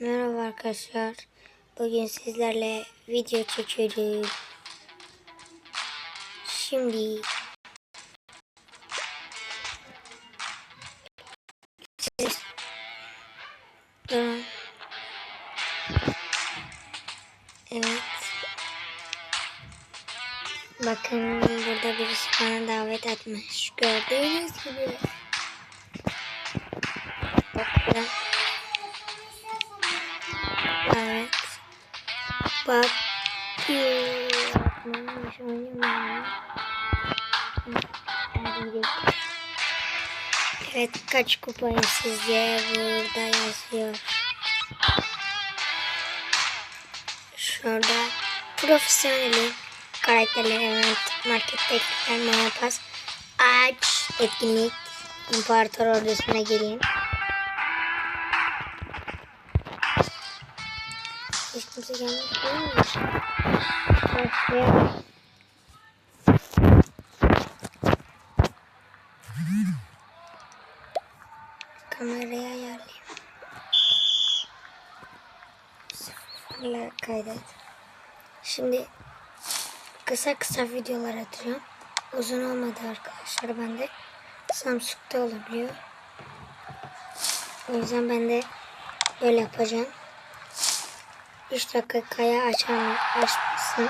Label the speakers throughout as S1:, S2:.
S1: Merhaba arkadaşlar. Bugün sizlerle video çekiyoruz. Şimdi. Evet. Bakın burada birisi bana davet etmiş. Gördüğünüz gibi. Bakın. Evet. Bak. Oynamıyor. Hadi gidelim. Evet kaç kupayı sizce burada yazıyor. Şurada profesyonel karakterler evet markette ekler pas aç etkinlik imparator ordusuna geleyim. Kimse gelmiş değil mi? Başlayalım. Kamerayı ayarlayayım. Sıfırla kaydet. Şimdi kısa kısa videolar atıyorum. Uzun olmadı arkadaşlar bende. Samsung'da olabiliyor. O yüzden ben de böyle yapacağım. 3 dakikaya açar açmasın.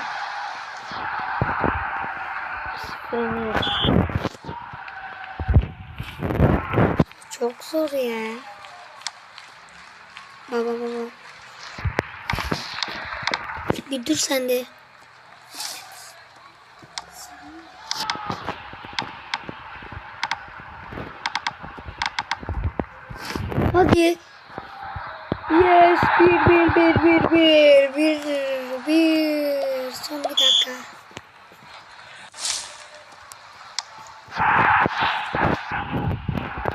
S1: Çok zor ya. Baba baba. Bir dur sen de. Hadi. Yes, bir, bir, bir, bir, bir, bir, bir. Son bir dakika.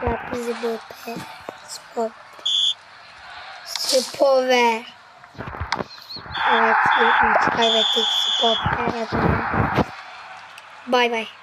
S1: Ya bizi bu pe, spor, spover. Evet, ilk maçı kaybettik. Spover adına. Bay bay.